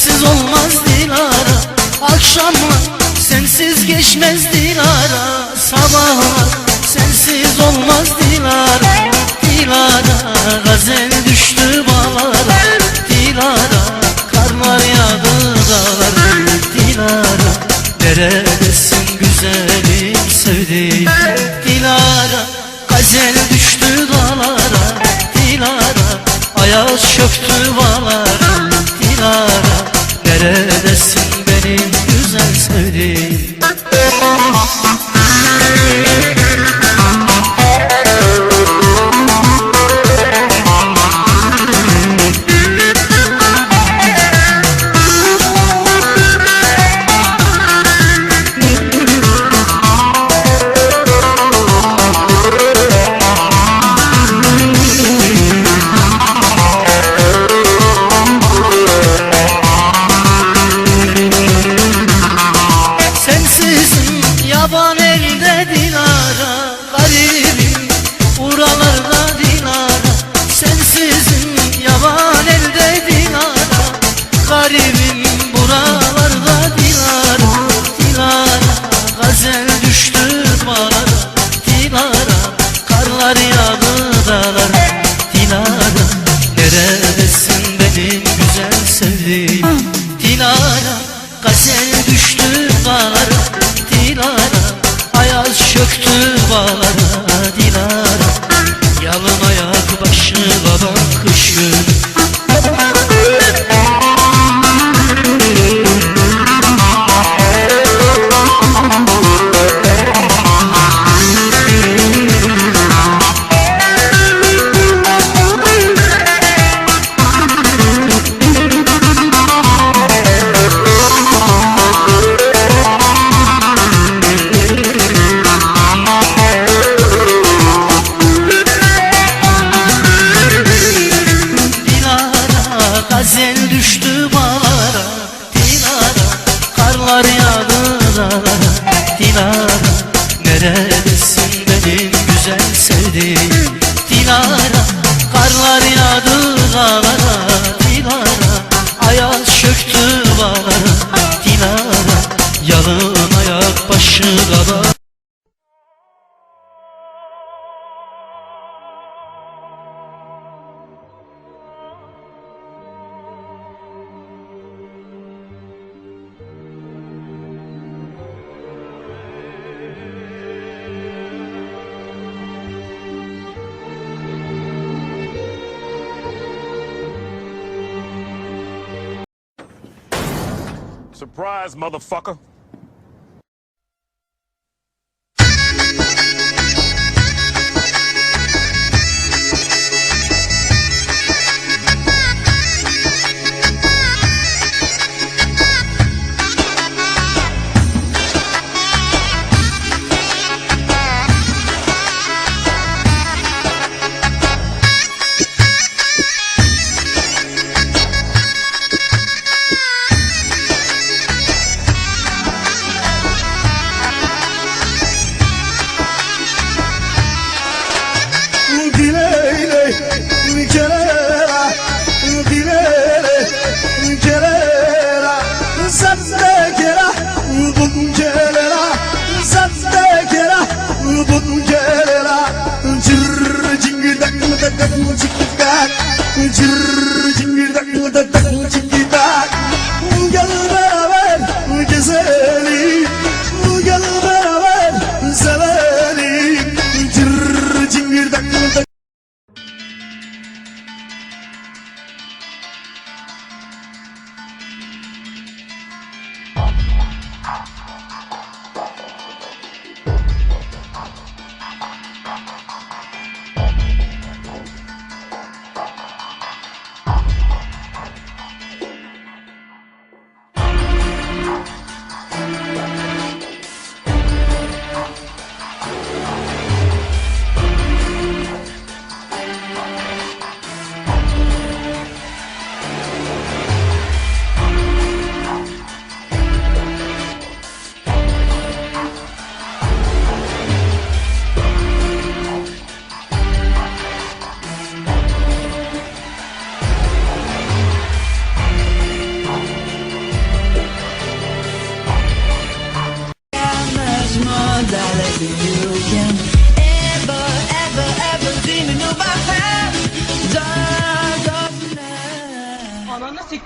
sensiz olmaz Dilara Akşamlar sensiz geçmez Dilara Sabahlar sensiz olmaz Dilara Dilara gazel düştü bağlara Dilara karlar yağdı dağlara Dilara neredesin güzelim sevdiğim? Dilara gazel düştü dağlara Dilara ayaz çöktü kazalar ശക്തിനാഥ ഗരജ Surprise, motherfucker.